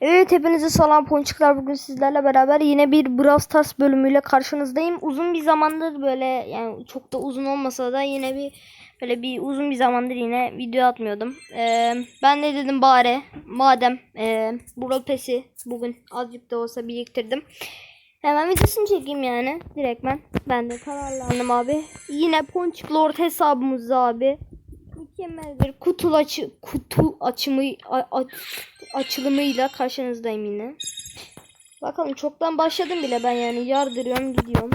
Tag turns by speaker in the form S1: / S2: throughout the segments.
S1: Evet hepinize selam ponçikler bugün sizlerle beraber yine bir Brawl Stars bölümüyle karşınızdayım. Uzun bir zamandır böyle yani çok da uzun olmasa da yine bir böyle bir uzun bir zamandır yine video atmıyordum. Ee, ben de dedim bari madem e, Brawl Pass'i bugün azıcık da olsa biriktirdim. Hemen videosunu çekeyim yani direktmen. Ben de kararlandım abi. Yine Ponçik Lord hesabımızda abi. Mükemmel bir kutu açı kutu açımı a- açılımıyla karşınızdayım yine. Bakalım çoktan başladım bile ben yani yardırıyorum gidiyorum.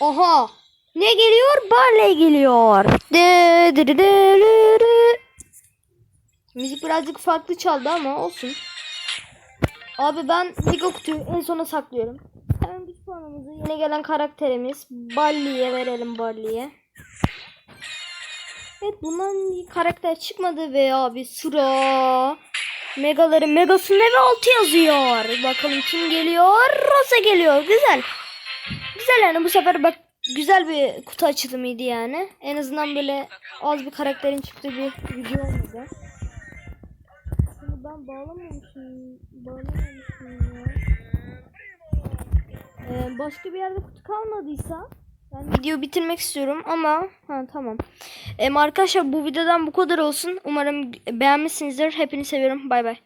S1: Aha! Ne geliyor? Barley geliyor. Müzik birazcık farklı çaldı ama olsun. Abi ben Lego kutuyu en sona saklıyorum. Hemen güç puanımızı yeni gelen karakterimiz Barley'e verelim Barley'e. Evet bundan bir karakter çıkmadı ve abi sıra Megaları Megas'ın ve 6 yazıyor. Bakalım kim geliyor? Rosa geliyor. Güzel. Güzel yani bu sefer bak güzel bir kutu açılımıydı yani. En azından böyle az bir karakterin çıktığı bir video olmadı. Ben bağlamamışım. Bağlamamışım ya. Ee, başka bir yerde kutu kalmadıysa ben video bitirmek istiyorum ama ha tamam. Em, arkadaşlar bu videodan bu kadar olsun. Umarım beğenmişsinizdir. Hepinizi seviyorum. Bay bay.